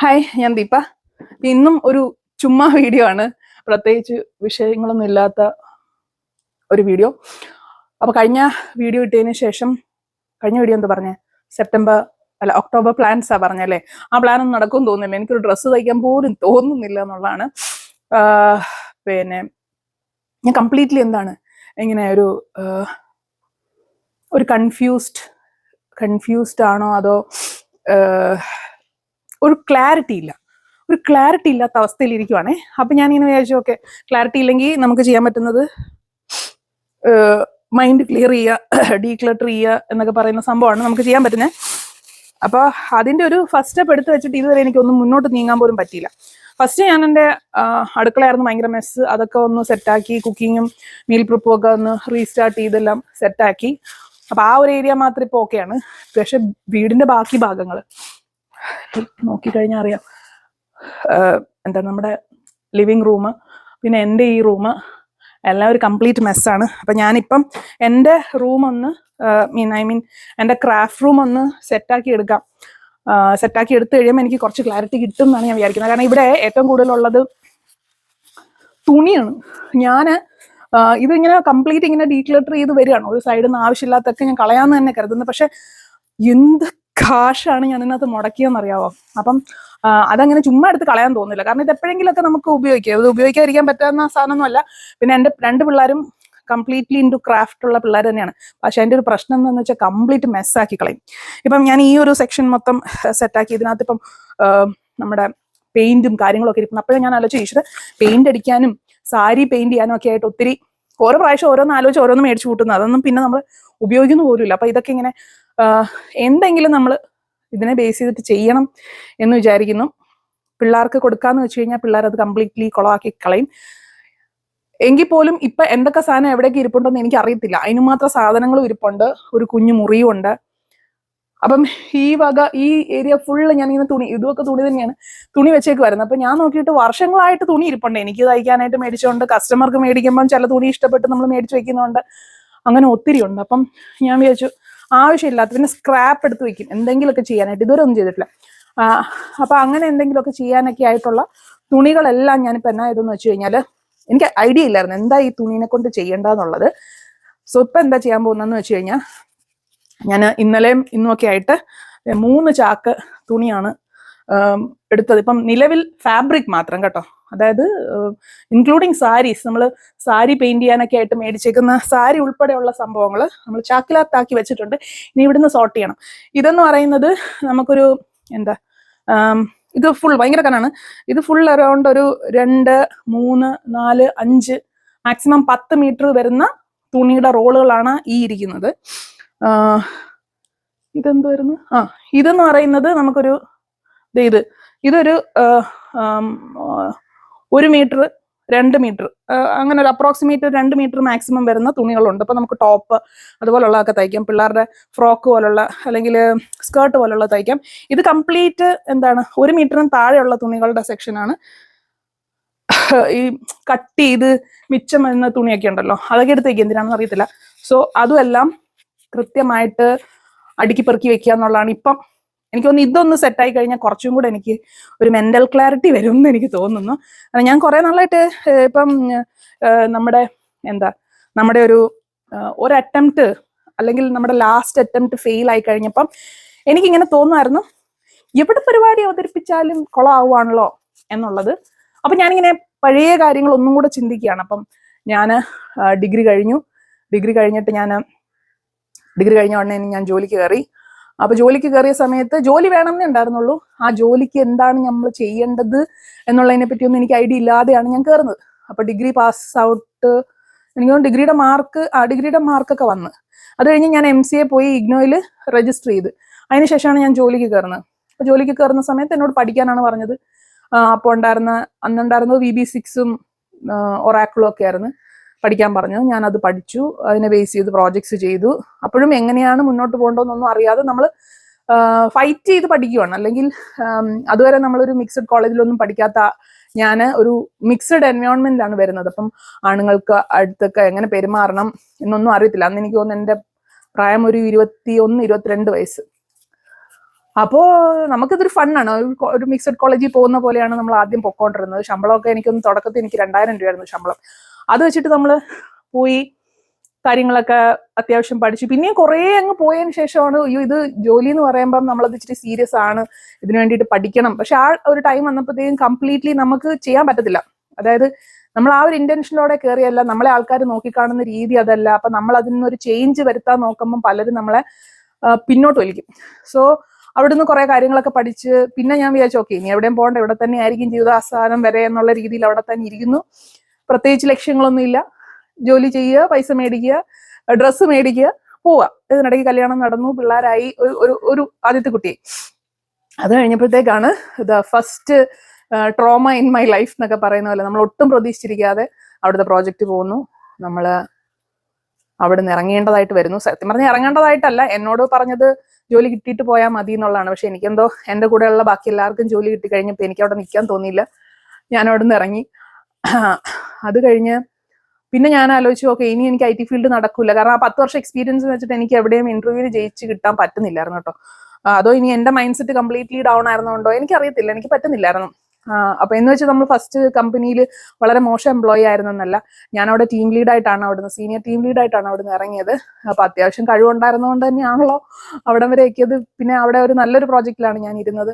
Hi ഞാൻ ദീപ. ഇന്നും ഒരു ചുമ്മാ വീഡിയോ ആണ്. പ്രത്യേകിച്ച് വിഷയങ്ങളൊന്നും ഇല്ലാത്ത ഒരു വീഡിയോ. അപ്പൊ കഴിഞ്ഞ വീഡിയോ ഇട്ടതിന് ശേഷം കഴിഞ്ഞ വീഡിയോ എന്താ പറഞ്ഞേ? സെപ്റ്റംബർ അല്ല ഒക്ടോബർ പ്ലാൻസ് ആ പറഞ്ഞല്ലേ ആ പ്ലാൻ ഒന്നും നടക്കും തോന്നുന്നില്ല. എനിക്കൊരു ഡ്രസ്സ് തയ്ക്കാൻ പോലും തോന്നുന്നില്ല എന്നുള്ളതാണ്. പിന്നെ ഞാൻ കംപ്ലീറ്റ്ലി എന്താണ്? ഇങ്ങനെ ഒരു ഒരു കൺഫ്യൂസ്ഡ് കൺഫ്യൂസ്ഡ് ആണോ അതോ ഒരു ക്ലാരിറ്റി ഇല്ല. ഒരു ക്ലാരിറ്റി ഇല്ലാത്ത അവസ്ഥയിൽ ഇരിക്കുവാണേ. അപ്പൊ ഞാൻ ഇങ്ങനെ വിചാരിച്ചു ഓക്കെ ക്ലാരിറ്റി ഇല്ലെങ്കിൽ നമുക്ക് ചെയ്യാൻ പറ്റുന്നത് മൈൻഡ് ക്ലിയർ ചെയ്യുക ഡീക്ലട്ടർ ചെയ്യുക എന്നൊക്കെ പറയുന്ന സംഭവമാണ് നമുക്ക് ചെയ്യാൻ പറ്റുന്നത് അപ്പൊ അതിന്റെ ഒരു ഫസ്റ്റ് സ്റ്റെപ്പ് എടുത്ത് വെച്ചിട്ട് ഇതുവരെ എനിക്കൊന്നും മുന്നോട്ട് നീങ്ങാൻ പോലും പറ്റിയില്ല. ഫസ്റ്റ് ഞാൻ എന്റെ അടുക്കളയായിരുന്നു ഭയങ്കര മെസ്സ് അതൊക്കെ ഒന്ന് സെറ്റാക്കി കുക്കിങ്ങും മീൽ പ്രിപ്പും ഒക്കെ ഒന്ന് റീസ്റ്റാർട്ട് ചെയ്തെല്ലാം സെറ്റാക്കി അപ്പൊ ആ ഒരു ഏരിയ മാത്രം ഇപ്പോൾ ഓക്കെയാണ് പക്ഷെ വീടിന്റെ ബാക്കി ഭാഗങ്ങൾ നോക്കിക്കഴിഞ്ഞാൽ അറിയാം. എന്താ നമ്മുടെ ലിവിങ് റൂം പിന്നെ എന്റെ ഈ റൂം എല്ലാം ഒരു കംപ്ലീറ്റ് മെസ്സാണ്. അപ്പം ഞാനിപ്പം എന്റെ റൂം ഒന്ന് മീൻ ഐ മീൻ എന്റെ ക്രാഫ്റ്റ് റൂം ഒന്ന് സെറ്റാക്കി എടുക്കാം. സെറ്റാക്കി എടുത്തു കഴിയുമ്പോൾ എനിക്ക് കുറച്ച് ക്ലാരിറ്റി കിട്ടും എന്നാണ് ഞാൻ വിചാരിക്കുന്നത്. കാരണം ഇവിടെ ഏറ്റവും കൂടുതലുള്ളത് തുണിയാണ്. ഞാൻ ഇതിങ്ങനെ കംപ്ലീറ്റ് ഇങ്ങനെ ഡീക്ലട്ടർ ചെയ്ത് വരികയാണ്. ഒരു സൈഡിൽ നിന്ന് ആവശ്യമില്ലാത്തൊക്കെ ഞാൻ കളയാന്ന് തന്നെ കരുതുന്നത് പക്ഷെ എന്ത് കാശാണ് ഞാൻ ഇതിനകത്ത് മുടക്കിയെന്ന് അറിയാവോ അപ്പം അതങ്ങനെ ചുമ്മാ എടുത്ത് കളയാൻ തോന്നില്ല കാരണം ഇത് എപ്പോഴെങ്കിലൊക്കെ നമുക്ക് ഉപയോഗിക്കാം. ഇത് ഉപയോഗിക്കാതിരിക്കാൻ പറ്റാവുന്ന സാധനമൊന്നുമല്ല. പിന്നെ എന്റെ രണ്ട് പിള്ളേരും കംപ്ലീറ്റ്ലി ഇന്റു ക്രാഫ്റ്റ് ഉള്ള പിള്ളേർ തന്നെയാണ്. പക്ഷെ എന്റെ ഒരു പ്രശ്നം എന്താണെന്ന് വെച്ചാൽ കംപ്ലീറ്റ് മെസ്സാക്കി കളയും. ഇപ്പം ഞാൻ ഈ ഒരു സെക്ഷൻ മൊത്തം സെറ്റാക്കി ഇതിനകത്ത് ഇപ്പം നമ്മുടെ പെയിന്റും കാര്യങ്ങളൊക്കെ ഇരിക്കുന്നു. അപ്പോഴും ഞാൻ ആലോചിച്ചു ഈശ്വര പെയിന്റ് അടിക്കാനും സാരി പെയിന്റ് ചെയ്യാനും ഒക്കെ ആയിട്ട് ഒത്തിരി ഓരോ പ്രാവശ്യം ഓരോന്ന് ആലോചിച്ച് ഓരോന്ന് മേടിച്ചു കൂട്ടുന്നു അതൊന്നും പിന്നെ നമ്മൾ ഉപയോഗിക്കുന്ന പോലുമില്ല. അപ്പൊ ഇതൊക്കെ ഇങ്ങനെ എന്തെങ്കിലും നമ്മൾ ഇതിനെ ബേസ് ചെയ്തിട്ട് ചെയ്യണം എന്ന് വിചാരിക്കുന്നു. പിള്ളേർക്ക് കൊടുക്കാന്ന് വെച്ച് കഴിഞ്ഞാൽ പിള്ളേർ അത് കംപ്ലീറ്റ്ലി കുളമാക്കി കളയും. എങ്കിൽ പോലും ഇപ്പൊ എന്തൊക്കെ സാധനം എവിടെയൊക്കെ ഇരിപ്പുണ്ടെന്ന് എനിക്ക് അറിയത്തില്ല. അതിന് മാത്രം സാധനങ്ങളും ഇരിപ്പുണ്ട്. ഒരു കുഞ്ഞു മുറിയും ഉണ്ട്. അപ്പം ഈ വക ഈ ഏരിയ ഫുള്ള് ഞാൻ ഇങ്ങനെ തുണി ഇതുമൊക്കെ തുണി തന്നെയാണ് തുണി വെച്ചേക്ക് വരുന്നത് അപ്പൊ ഞാൻ നോക്കിയിട്ട് വർഷങ്ങളായിട്ട് തുണി ഇരിപ്പുണ്ട്. എനിക്ക് തയ്ക്കാനായിട്ട് മേടിച്ചുകൊണ്ട് കസ്റ്റമർക്ക് മേടിക്കുമ്പം ചില തുണി ഇഷ്ടപ്പെട്ട് നമ്മൾ മേടിച്ച് വെക്കുന്നുണ്ട് അങ്ങനെ ഒത്തിരി ഉണ്ട്. അപ്പം ഞാൻ വിചാരിച്ചു ആവശ്യമില്ലാത്ത പിന്നെ സ്ക്രാപ്പ് എടുത്ത് വെക്കും. എന്തെങ്കിലുമൊക്കെ ചെയ്യാനായിട്ട്. ഇതുവരെ ഒന്നും ചെയ്തിട്ടില്ല. അപ്പോൾ അപ്പൊ അങ്ങനെ എന്തെങ്കിലുമൊക്കെ ചെയ്യാനൊക്കെ ആയിട്ടുള്ള തുണികളെല്ലാം ഞാനിപ്പോ എന്നാ ഇതെന്ന് വെച്ച് കഴിഞ്ഞാൽ എനിക്ക് ഐഡിയ ഇല്ലായിരുന്നു. എന്താ ഈ തുണീനെ കൊണ്ട് ചെയ്യേണ്ടതെന്നുള്ളത്. സോ ഇപ്പൊ എന്താ ചെയ്യാൻ പോകുന്നതെന്ന് വെച്ച് കഴിഞ്ഞാൽ ഞാൻ ഇന്നലെയും ഇന്നൊക്കെ ആയിട്ട് മൂന്ന് ചാക്ക് തുണിയാണ് എടുത്തത്. ഇപ്പം നിലവിൽ ഫാബ്രിക് മാത്രം കേട്ടോ. അതായത് ഇൻക്ലൂഡിങ് സാരീസ് നമ്മൾ സാരി പെയിന്റ് ചെയ്യാനൊക്കെ ആയിട്ട് മേടിച്ചേക്കുന്ന സാരി ഉൾപ്പെടെയുള്ള സംഭവങ്ങൾ നമ്മൾ ചാക്കിലാത്താക്കി വെച്ചിട്ടുണ്ട്. ഇനി ഇവിടുന്ന് സോർട്ട് ചെയ്യണം. ഇതെന്ന് പറയുന്നത് നമുക്കൊരു എന്താ ഇത് ഫുൾ ഭയങ്കര കനാണ്. ഇത് ഫുൾ അറൗണ്ട് ഒരു രണ്ട് മൂന്ന് നാല് അഞ്ച് മാക്സിമം പത്ത് മീറ്റർ വരുന്ന തുണിയുടെ റോളുകളാണ് ഈ ഇരിക്കുന്നത്. ഇതെന്തായിരുന്നു ഇതെന്ത് ആ ഇതെന്ന് പറയുന്നത് നമുക്കൊരു ഇത്. ഇതൊരു ഒരു മീറ്റർ രണ്ട് മീറ്റർ അങ്ങനെ ഒരു അപ്രോക്സിമേറ്റ് രണ്ട് മീറ്റർ മാക്സിമം വരുന്ന തുണികളുണ്ട്. അപ്പോൾ നമുക്ക് ടോപ്പ് അതുപോലുള്ളതൊക്കെ തയ്ക്കാം. പിള്ളേരുടെ ഫ്രോക്ക് പോലുള്ള അല്ലെങ്കിൽ സ്കേർട്ട് പോലുള്ള തയ്ക്കാം. ഇത് കംപ്ലീറ്റ് എന്താണ്? ഒരു മീറ്ററിന് താഴെയുള്ള തുണികളുടെ സെക്ഷനാണ് ഈ കട്ട് ചെയ്ത് മിച്ചം വരുന്ന തുണിയൊക്കെ ഉണ്ടല്ലോ അതൊക്കെ എടുത്ത് വെക്കുക എന്തിനാണെന്ന് അറിയത്തില്ല. സോ അതുമെല്ലാം കൃത്യമായിട്ട് അടുക്കി പെറുക്കി വെക്കുക എന്നുള്ളതാണ്. ഇപ്പം എനിക്ക് തോന്നുന്നു ഇതൊന്ന് സെറ്റായി കഴിഞ്ഞാൽ കുറച്ചും കൂടെ എനിക്ക് ഒരു മെന്റൽ ക്ലാരിറ്റി വരും എന്ന് എനിക്ക് തോന്നുന്നു. ഞാൻ കുറെ നാളായിട്ട് ഇപ്പം നമ്മുടെ എന്താ നമ്മുടെ ഒരു ഒരു അറ്റംപ്റ്റ് അല്ലെങ്കിൽ നമ്മുടെ ലാസ്റ്റ് അറ്റംപ്റ്റ് ഫെയിൽ ആയി കഴിഞ്ഞപ്പം എനിക്കിങ്ങനെ തോന്നുമായിരുന്നു എവിടെ പരിപാടി അവതരിപ്പിച്ചാലും കുളമാവുകയാണല്ലോ എന്നുള്ളത്. അപ്പൊ ഞാനിങ്ങനെ പഴയ കാര്യങ്ങൾ ഒന്നും കൂടെ ചിന്തിക്കുകയാണ്. അപ്പം ഞാൻ ഡിഗ്രി കഴിഞ്ഞു. ഡിഗ്രി കഴിഞ്ഞിട്ട് ഞാൻ ഡിഗ്രി കഴിഞ്ഞ ഉടനെ ഞാൻ ജോലിക്ക് കയറി. അപ്പൊ ജോലിക്ക് കയറിയ സമയത്ത് ജോലി വേണമെന്നേ ഉണ്ടായിരുന്നുള്ളൂ. ആ ജോലിക്ക് എന്താണ് നമ്മൾ ചെയ്യേണ്ടത് എന്നുള്ളതിനെ പറ്റിയൊന്നും എനിക്ക് ഐഡിയ ഇല്ലാതെയാണ് ഞാൻ കയറുന്നത് അപ്പൊ ഡിഗ്രി പാസ് ഔട്ട് എനിക്ക് ഡിഗ്രിയുടെ മാർക്ക് ആ ഡിഗ്രിയുടെ മാർക്കൊക്കെ വന്ന്. അത് കഴിഞ്ഞ് ഞാൻ എം സി എ പോയി ഇഗ്നോയിൽ രജിസ്റ്റർ ചെയ്ത്. അതിനുശേഷമാണ് ഞാൻ ജോലിക്ക് കയറുന്നത് അപ്പൊ ജോലിക്ക് കയറുന്ന സമയത്ത് എന്നോട് പഠിക്കാനാണ് പറഞ്ഞത്. അപ്പോൾ ഉണ്ടായിരുന്ന അന്നുണ്ടായിരുന്നത് വി ബി സിക്സും ഒറാക്കിളും ഒക്കെ ആയിരുന്നു. പഠിക്കാൻ പറഞ്ഞു ഞാൻ അത് പഠിച്ചു. അതിനെ ബേസ് ചെയ്ത് പ്രോജക്ട്സ് ചെയ്തു. അപ്പോഴും എങ്ങനെയാണ് മുന്നോട്ട് പോകേണ്ടതെന്നൊന്നും അറിയാതെ നമ്മൾ ഫൈറ്റ് ചെയ്ത് പഠിക്കുവാണ്. അല്ലെങ്കിൽ അതുവരെ നമ്മളൊരു മിക്സഡ് കോളേജിലൊന്നും പഠിക്കാത്ത ഞാൻ ഒരു മിക്സഡ് എൻവയോൺമെന്റിലാണ് വരുന്നത്. അപ്പം ആണുങ്ങൾക്ക് അടുത്തൊക്കെ എങ്ങനെ പെരുമാറണം എന്നൊന്നും അറിയത്തില്ല. അന്ന് എനിക്ക് തോന്നുന്നു എന്റെ പ്രായം ഒരു ഇരുപത്തി ഒന്ന് ഇരുപത്തിരണ്ട് വയസ്സ്. അപ്പോൾ നമുക്കിതൊരു ഫണ്ണാണ് ഒരു മിക്സഡ് കോളേജിൽ പോകുന്ന പോലെയാണ് നമ്മൾ ആദ്യം പൊക്കോണ്ടിരുന്നത്. ശമ്പളമൊക്കെ എനിക്കൊന്ന് തുടക്കത്തിൽ എനിക്ക് രണ്ടായിരം രൂപയായിരുന്നു ശമ്പളം. അത് വെച്ചിട്ട് നമ്മൾ പോയി കാര്യങ്ങളൊക്കെ അത്യാവശ്യം പഠിച്ചു. പിന്നെയും കുറേ അങ്ങ് പോയതിന് ശേഷമാണ് അയ്യോ ഇത് ജോലി എന്ന് പറയുമ്പം നമ്മളത് ഇച്ചിരി സീരിയസ് ആണ്. ഇതിനു വേണ്ടിയിട്ട് പഠിക്കണം. പക്ഷെ ആ ഒരു ടൈം വന്നപ്പോഴത്തേക്കും കംപ്ലീറ്റ്ലി നമുക്ക് ചെയ്യാൻ പറ്റത്തില്ല. അതായത് നമ്മൾ ആ ഒരു ഇന്റൻഷനിലൂടെ കയറിയല്ല നമ്മളെ ആൾക്കാർ നോക്കിക്കാണുന്ന രീതി അതല്ല. അപ്പൊ നമ്മൾ അതിൽ നിന്നൊരു ചേഞ്ച് വരുത്താൻ നോക്കുമ്പോൾ പലരും നമ്മളെ പിന്നോട്ട് വലിക്കും. സോ അവിടുന്ന് കുറെ കാര്യങ്ങളൊക്കെ പഠിച്ച് പിന്നെ ഞാൻ വിചാരിച്ചു ഓക്കെ ഇനി എവിടെയും പോകണ്ട. ഇവിടെ തന്നെ ആയിരിക്കും ജീവിതാവസാനം വരെ എന്നുള്ള രീതിയിൽ അവിടെ തന്നെ ഇരിക്കുന്നു. പ്രത്യേകിച്ച് ലക്ഷ്യങ്ങളൊന്നും ഇല്ല. ജോലി ചെയ്യുക പൈസ മേടിക്കുക ഡ്രസ്സ് മേടിക്കുക പോവുക. ഇതിനിടയ്ക്ക് കല്യാണം നടന്നു പിള്ളേരായി ഒരു ഒരു ഒരു ആദ്യത്തെ കുട്ടിയെ. അത് കഴിഞ്ഞപ്പോഴത്തേക്കാണ് the first trauma in my life എന്നൊക്കെ പറയുന്ന പോലെ നമ്മൾ ഒട്ടും പ്രതീക്ഷിച്ചിരിക്കാതെ അവിടുത്തെ പ്രോജക്റ്റ് പോകുന്നു. നമ്മൾ അവിടെ നിന്ന് ഇറങ്ങേണ്ടതായിട്ട് വരുന്നു. സത്യം പറഞ്ഞാൽ ഇറങ്ങേണ്ടതായിട്ടല്ല. എന്നോട് പറഞ്ഞത് ജോലി കിട്ടിയിട്ട് പോയാൽ മതി എന്നുള്ളതാണ്. പക്ഷെ എനിക്കെന്തോ എന്റെ കൂടെയുള്ള ബാക്കി എല്ലാവർക്കും ജോലി കിട്ടി കഴിഞ്ഞപ്പോൾ എനിക്ക് അവിടെ നിൽക്കാൻ തോന്നിയില്ല. ഞാൻ അവിടെ നിന്ന് ഇറങ്ങി. അത് കഴിഞ്ഞ് പിന്നെ ഞാൻ ആലോചിച്ചു ഓക്കെ ഇനി എനിക്ക് ഐ ടി ഫീൽഡ് നടക്കില്ല കാരണം ആ പത്ത് വർഷം എക്സ്പീരിയൻസ് വെച്ചിട്ട് എനിക്ക് എവിടെയും ഇന്റർവ്യൂവിന് ജയിച്ച് കിട്ടാൻ പറ്റുന്നില്ലായിരുന്നു കേട്ടോ. അതോ ഇനി എന്റെ മൈൻഡ് സെറ്റ് കംപ്ലീറ്റ്ലി ഡൗൺ ആയിരുന്നുണ്ടോ? എനിക്കറിയത്തില്ല എനിക്ക് പറ്റുന്നില്ലായിരുന്നു. അപ്പൊ എന്ന് വെച്ചാൽ നമ്മൾ ഫസ്റ്റ് കമ്പനിയിൽ വളരെ മോശം എംപ്ലോയി ആയിരുന്നെന്നല്ല. ഞാൻ അവിടെ ടീം ലീഡായിട്ടാണ് അവിടുന്ന് സീനിയർ ടീം ലീഡായിട്ടാണ് അവിടുന്ന് ഇറങ്ങിയത്. അപ്പൊ അത്യാവശ്യം കഴിവുണ്ടായിരുന്നതുകൊണ്ട് തന്നെയാണല്ലോ അവിടം വരെ എത്തിയത്. പിന്നെ അവിടെ ഒരു നല്ലൊരു പ്രോജക്റ്റിലാണ് ഞാൻ ഇരുന്നത്.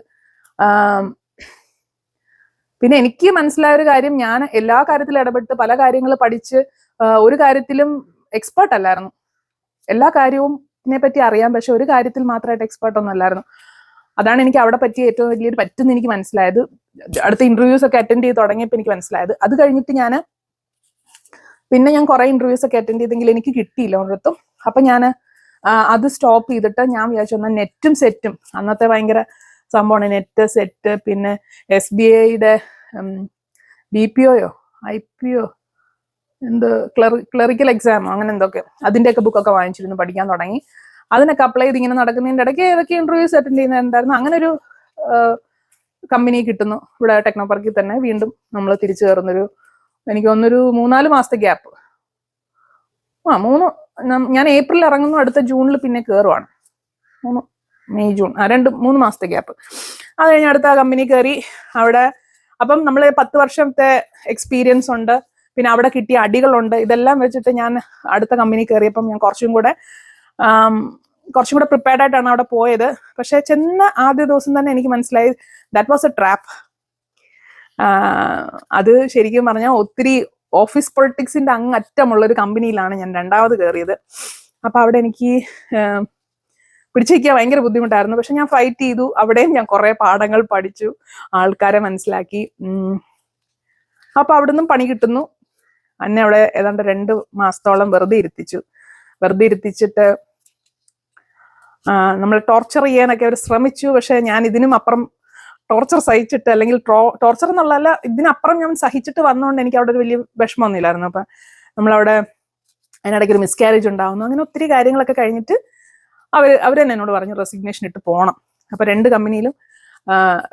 പിന്നെ എനിക്ക് മനസ്സിലായ ഒരു കാര്യം ഞാൻ എല്ലാ കാര്യത്തിലും ഇടപെട്ട് പല കാര്യങ്ങൾ പഠിച്ച് ഒരു കാര്യത്തിലും എക്സ്പേർട്ട് അല്ലായിരുന്നു. എല്ലാ കാര്യവും പറ്റി അറിയാൻ പക്ഷെ ഒരു കാര്യത്തിൽ മാത്രമായിട്ട് എക്സ്പേർട്ട് ഒന്നും അല്ലായിരുന്നു. അതാണ് എനിക്ക് അവിടെ പറ്റിയ ഏറ്റവും വലിയൊരു പറ്റുന്ന എനിക്ക് മനസ്സിലായത്. അടുത്ത ഇന്റർവ്യൂസ് ഒക്കെ അറ്റൻഡ് ചെയ്ത് തുടങ്ങിയപ്പോൾ എനിക്ക് മനസ്സിലായത്. അത് കഴിഞ്ഞിട്ട് ഞാൻ പിന്നെ ഞാൻ കുറെ ഇന്റർവ്യൂസ് ഒക്കെ അറ്റൻഡ് ചെയ്തെങ്കിൽ എനിക്ക് കിട്ടിയില്ല ഒരിടത്തും. അപ്പൊ ഞാൻ അത് സ്റ്റോപ്പ് ചെയ്തിട്ട് ഞാൻ വിചാരിച്ചു നെറ്റും സെറ്റും അന്നത്തെ ഭയങ്കര സംഭവമാണ്. നെറ്റ് സെറ്റ് പിന്നെ എസ് ബി ഐയുടെ ബി പി ഒയോ ഐ പി ഒ എന്ത് ക്ലറിക്കൽ എക്സാമോ അങ്ങനെ എന്തൊക്കെ. അതിന്റെയൊക്കെ ബുക്കൊക്കെ വാങ്ങിച്ചിരുന്നു പഠിക്കാൻ തുടങ്ങി. അതിനൊക്കെ അപ്ലൈ ചെയ്ത് ഇങ്ങനെ നടക്കുന്നതിന്റെ ഇടയ്ക്ക് ഏതൊക്കെ ഇന്റർവ്യൂസ് അറ്റൻഡ് ചെയ്യുന്നുണ്ടായിരുന്നു അങ്ങനെ ഒരു കമ്പനി കിട്ടുന്നു. ഇവിടെ ടെക്നോ പാർക്കിൽ തന്നെ വീണ്ടും നമ്മൾ തിരിച്ചു കയറുന്നൊരു എനിക്ക് തോന്നുന്നൊരു മൂന്നാൽ മാസത്തെ ഗ്യാപ്പ് ആ മൂന്ന് ഞാൻ ഏപ്രിൽ ഇറങ്ങുന്നു അടുത്ത ജൂണിൽ പിന്നെ കയറുവാണ് മൂന്ന് മെയ് ജൂൺ. ആ രണ്ട് മൂന്ന് മാസത്തെ ഗ്യാപ്പ് അത് കഴിഞ്ഞ് അടുത്ത കമ്പനി കയറി അവിടെ അപ്പം നമ്മൾ പത്ത് വർഷത്തെ എക്സ്പീരിയൻസ് ഉണ്ട്. പിന്നെ അവിടെ കിട്ടിയ അടികളുണ്ട്. ഇതെല്ലാം വെച്ചിട്ട് ഞാൻ അടുത്ത കമ്പനി കയറിയപ്പം ഞാൻ കുറച്ചും കൂടെ കുറച്ചും കൂടെ പ്രിപ്പയർഡ് ആയിട്ടാണ് അവിടെ പോയത്. പക്ഷെ ചെന്ന ആദ്യ ദിവസം തന്നെ എനിക്ക് മനസ്സിലായി ദാറ്റ് വാസ് എ ട്രാപ്പ് അത് ശരിക്കും പറഞ്ഞാൽ ഒത്തിരി ഓഫീസ് പൊളിറ്റിക്സിന്റെ അങ്ങറ്റമുള്ള ഒരു കമ്പനിയിലാണ് ഞാൻ രണ്ടാമത് കയറിയത്. അപ്പൊ അവിടെ എനിക്ക് പിടിച്ചിരിക്കാൻ ഭയങ്കര ബുദ്ധിമുട്ടായിരുന്നു. പക്ഷെ ഞാൻ ഫൈറ്റ് ചെയ്തു. അവിടെയും ഞാൻ കുറെ പാഠങ്ങൾ പഠിച്ചു. ആൾക്കാരെ മനസ്സിലാക്കി. അപ്പൊ അപ്പൊ അവിടുന്ന് പണി കിട്ടുന്നു. എന്നെ അവിടെ ഏതാണ്ട് രണ്ട് മാസത്തോളം വെറുതെ ഇരുത്തിച്ചു. വെറുതെ ഇരുത്തിച്ചിട്ട് നമ്മൾ ടോർച്ചർ ചെയ്യാനൊക്കെ അവർ ശ്രമിച്ചു. പക്ഷെ ഞാൻ ഇതിനും അപ്പുറം ടോർച്ചർ സഹിച്ചിട്ട് അല്ലെങ്കിൽ ടോർച്ചർ എന്നുള്ളതല്ല ഇതിനപ്പുറം ഞാൻ സഹിച്ചിട്ട് വന്നുകൊണ്ട് എനിക്ക് അവിടെ ഒരു വലിയ വിഷമമൊന്നുമില്ലായിരുന്നു. അപ്പൊ നമ്മളവിടെ അതിനിടയ്ക്ക് ഒരു മിസ്കാരേജ് ഉണ്ടാവുന്നു. അങ്ങനെ ഒത്തിരി കാര്യങ്ങളൊക്കെ കഴിഞ്ഞിട്ട് അവർ അവർ തന്നെ എന്നോട് പറഞ്ഞു റെസിഗ്നേഷൻ ഇട്ട് പോകണം അപ്പൊ രണ്ട് കമ്പനിയിലും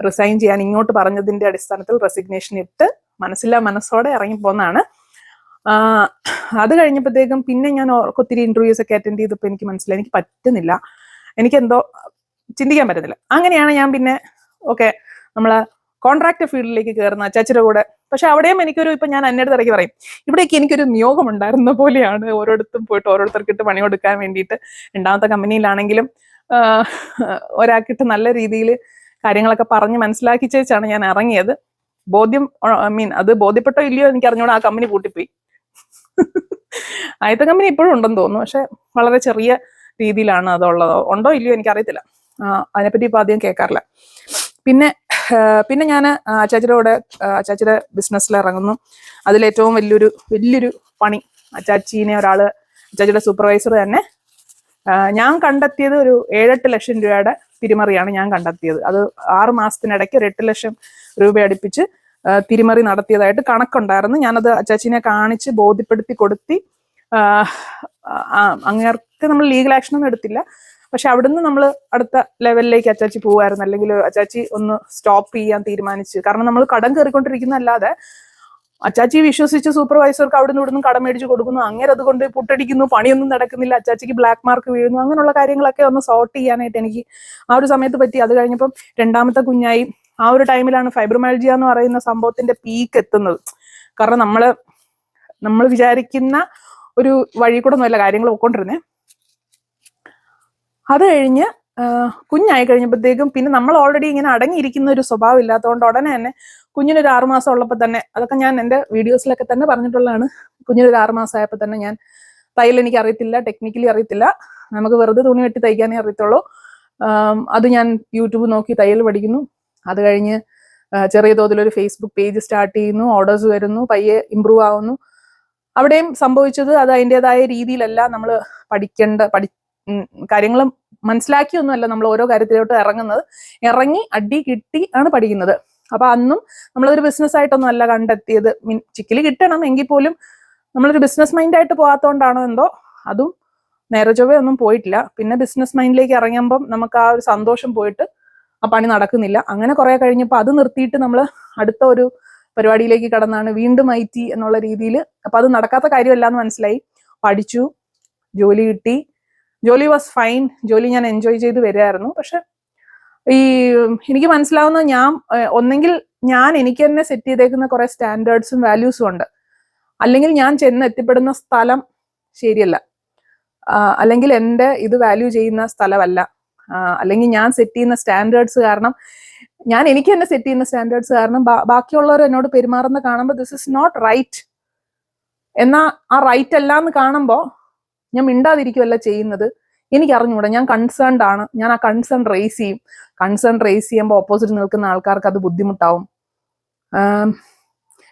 റിസൈൻ ചെയ്യാൻ ഇങ്ങോട്ട് പറഞ്ഞതിന്റെ അടിസ്ഥാനത്തിൽ റെസിഗ്നേഷൻ ഇട്ട് മനസ്സില്ല മനസ്സോടെ ഇറങ്ങിപ്പോന്നാണ് അത് കഴിഞ്ഞപ്പോഴത്തേക്കും പിന്നെ ഞാൻ ഒത്തിരി ഇന്റർവ്യൂസ് ഒക്കെ അറ്റൻഡ് ചെയ്തപ്പോൾ എനിക്ക് മനസ്സിലായി എനിക്ക് പറ്റുന്നില്ല. എനിക്കെന്തോ ചിന്തിക്കാൻ പറ്റുന്നില്ല. അങ്ങനെയാണ് ഞാൻ പിന്നെ ഓക്കെ നമ്മളെ കോൺട്രാക്ട് ഫീൽഡിലേക്ക് കയറുന്ന അച്ചാച്ചിയുടെ കൂടെ. പക്ഷെ അവിടെയും എനിക്കൊരു ഇപ്പൊ ഞാൻ എന്നോട് ഇറക്കി പറയും ഇവിടേക്ക് എനിക്കൊരു നിയോഗം ഉണ്ടായിരുന്ന പോലെയാണ് ഓരോരുത്തരും പോയിട്ട് ഓരോരുത്തർക്കിട്ട് പണി കൊടുക്കാൻ വേണ്ടിയിട്ട് രണ്ടാമത്തെ കമ്പനിയിലാണെങ്കിലും ഒരാൾക്കിട്ട് നല്ല രീതിയിൽ കാര്യങ്ങളൊക്കെ പറഞ്ഞ് മനസ്സിലാക്കിച്ചേച്ചാണ് ഞാൻ ഇറങ്ങിയത്. ബോധ്യം ഐ മീൻ അത് ബോധ്യപ്പെട്ടോ ഇല്ലയോ എനിക്ക് അറിഞ്ഞൂടെ ആ കമ്പനി പൂട്ടിപ്പോയി. ആദ്യത്തെ കമ്പനി ഇപ്പോഴും ഉണ്ടെന്ന് തോന്നുന്നു പക്ഷെ വളരെ ചെറിയ രീതിയിലാണ് അതുള്ളത്. ഉണ്ടോ ഇല്ലയോ എനിക്കറിയത്തില്ല. അതിനെപ്പറ്റി ഇപ്പൊ ആദ്യം കേൾക്കാറില്ല. പിന്നെ പിന്നെ ഞാൻ അച്ചാച്ചിയുടെ കൂടെ അച്ചാച്ചിയുടെ ബിസിനസ്സിൽ ഇറങ്ങുന്നു. അതിലേറ്റവും വലിയൊരു വലിയൊരു പണി അച്ചാച്ചീനെ ഒരാൾ അച്ചാച്ചിയുടെ സൂപ്പർവൈസർ തന്നെ. ഞാൻ കണ്ടെത്തിയത് ഒരു ഏഴെട്ട് ലക്ഷം രൂപയുടെ തിരിമറിയാണ് ഞാൻ കണ്ടെത്തിയത്. അത് ആറ് മാസത്തിനിടയ്ക്ക് ഒരു എട്ട് ലക്ഷം രൂപ അടുപ്പിച്ച് തിരിമറി നടത്തിയതായിട്ട് കണക്കുണ്ടായിരുന്നു. ഞാനത് അച്ചാച്ചിനെ കാണിച്ച് ബോധ്യപ്പെടുത്തി കൊടുത്തി അങ്ങേർക്ക് നമ്മൾ ലീഗൽ ആക്ഷൻ ഒന്നും എടുത്തില്ല. പക്ഷെ അവിടുന്ന് നമ്മൾ അടുത്ത ലെവലിലേക്ക് അച്ചാച്ചി പോവായിരുന്നു. അല്ലെങ്കിൽ അച്ചാച്ചി ഒന്ന് സ്റ്റോപ്പ് ചെയ്യാൻ തീരുമാനിച്ചു. കാരണം നമ്മൾ കടം കയറിക്കൊണ്ടിരിക്കുന്നതല്ലാതെ അച്ചാച്ചി വിശ്വസിച്ച് സൂപ്പർവൈസർക്ക് അവിടെ നിന്ന് ഇവിടുന്ന് കടം മേടിച്ച് കൊടുക്കുന്നു. അങ്ങനെ അതുകൊണ്ട് പുട്ടടിക്കുന്നു. പണിയൊന്നും നടക്കുന്നില്ല. അച്ചാച്ചിക്ക് ബ്ലാക്ക് മാർക്ക് വീഴുന്നു. അങ്ങനെയുള്ള കാര്യങ്ങളൊക്കെ ഒന്ന് സോർട്ട് ചെയ്യാനായിട്ട് എനിക്ക് ആ ഒരു സമയത്ത് പറ്റി. അത് കഴിഞ്ഞപ്പം രണ്ടാമത്തെ കുഞ്ഞായി ആ ഒരു ടൈമിലാണ് ഫൈബ്രോമൈൽജിയ എന്ന് പറയുന്ന സംഭവത്തിന്റെ പീക്ക് എത്തുന്നത്. കാരണം നമ്മൾ നമ്മൾ വിചാരിക്കുന്ന ഒരു വഴി കൂടെ ഒന്നുമല്ല കാര്യങ്ങൾ പോയിക്കൊണ്ടിരുന്നേ. അത് കഴിഞ്ഞ് കുഞ്ഞായി കഴിഞ്ഞപ്പോഴത്തേക്കും പിന്നെ നമ്മൾ ഓൾറെഡി ഇങ്ങനെ അടങ്ങിയിരിക്കുന്ന ഒരു സ്വഭാവം ഇല്ലാത്തതുകൊണ്ട് ഉടനെ തന്നെ കുഞ്ഞിനൊരു ആറുമാസം ഉള്ളപ്പോൾ തന്നെ അതൊക്കെ ഞാൻ എന്റെ വീഡിയോസിലൊക്കെ തന്നെ പറഞ്ഞിട്ടുള്ളതാണ്. കുഞ്ഞിനൊരു ആറുമാസം ആയപ്പോൾ തന്നെ ഞാൻ തയ്യൽ എനിക്ക് അറിയത്തില്ല ടെക്നിക്കലി അറിയത്തില്ല. നമുക്ക് വെറുതെ തുണി വെട്ടി തയ്ക്കാനേ അറിയത്തുള്ളൂ. അത് ഞാൻ യൂട്യൂബ് നോക്കി തയ്യൽ പഠിക്കുന്നു. അത് കഴിഞ്ഞ് ചെറിയ തോതിലൊരു ഫേസ്ബുക്ക് പേജ് സ്റ്റാർട്ട് ചെയ്യുന്നു ഓർഡേഴ്സ് വരുന്നു പയ്യെ ഇമ്പ്രൂവ് ആവുന്നു. അവിടെയും സംഭവിച്ചത് അത് അതിന്റെതായ രീതിയിലല്ല നമ്മൾ പഠിക്കേണ്ട പഠി കാര്യങ്ങൾ മനസ്സിലാക്കിയൊന്നുമല്ല നമ്മൾ ഓരോ കാര്യത്തിലോട്ട് ഇറങ്ങുന്നത്. ഇറങ്ങി അടി കിട്ടി ആണ് പഠിക്കുന്നത്. അപ്പൊ അന്നും നമ്മളൊരു ബിസിനസ് ആയിട്ടൊന്നും അല്ല കണ്ടെത്തിയത്. മീൻ കിട്ടണം എങ്കിൽ പോലും നമ്മളൊരു ബിസിനസ് മൈൻഡ് ആയിട്ട് പോകാത്തോണ്ടാണോ എന്തോ അതും നേരെ ചൊവ്വേ ഒന്നും പോയിട്ടില്ല. പിന്നെ ബിസിനസ് മൈൻഡിലേക്ക് ഇറങ്ങുമ്പം നമുക്ക് ആ ഒരു സന്തോഷം പോയിട്ട് ആ പണി നടക്കുന്നില്ല. അങ്ങനെ കുറെ കഴിഞ്ഞപ്പോൾ അത് നിർത്തിയിട്ട് നമ്മൾ അടുത്ത ഒരു പരിപാടിയിലേക്ക് കടന്നാണ് വീണ്ടും ഐ ടി എന്നുള്ള രീതിയിൽ അപ്പൊ അത് നടക്കാത്ത കാര്യമല്ല എന്ന് മനസ്സിലായി. പഠിച്ചു ജോലി കിട്ടി ജോലി വാസ് ഫൈൻ ജോലി ഞാൻ എൻജോയ് ചെയ്ത് വരികയായിരുന്നു. പക്ഷെ ഈ എനിക്ക് മനസ്സിലാവുന്ന ഞാൻ ഒന്നെങ്കിൽ ഞാൻ എനിക്ക് തന്നെ സെറ്റ് ചെയ്തേക്കുന്ന കുറെ സ്റ്റാൻഡേർഡ്സും വാല്യൂസും ഉണ്ട്. അല്ലെങ്കിൽ ഞാൻ ചെന്ന് എത്തിപ്പെടുന്ന സ്ഥലം ശരിയല്ല. അല്ലെങ്കിൽ എന്റെ ഇത് വാല്യൂ ചെയ്യുന്ന സ്ഥലമല്ല. അല്ലെങ്കിൽ ഞാൻ സെറ്റ് ചെയ്യുന്ന സ്റ്റാൻഡേർഡ്സ് കാരണം ഞാൻ എനിക്ക് തന്നെ സെറ്റ് ചെയ്യുന്ന സ്റ്റാൻഡേർഡ്സ് കാരണം ബാക്കിയുള്ളവർ എന്നോട് പെരുമാറുന്ന കാണുമ്പോൾ ദിസ് ഇസ് നോട്ട് റൈറ്റ് എന്നാ ആ റൈറ്റ് അല്ല എന്ന് കാണുമ്പോൾ ഞാൻ മിണ്ടാതിരിക്കുമല്ല ചെയ്യുന്നത്. എനിക്ക് അറിഞ്ഞുകൂടാ ഞാൻ കൺസേൺഡ് ആണ്. ഞാൻ ആ കൺസേൺ റേസ് ചെയ്യും. കൺസേൺ റേസ് ചെയ്യുമ്പോൾ ഓപ്പോസിറ്റ് നിൽക്കുന്ന ആൾക്കാർക്ക് അത് ബുദ്ധിമുട്ടാവും.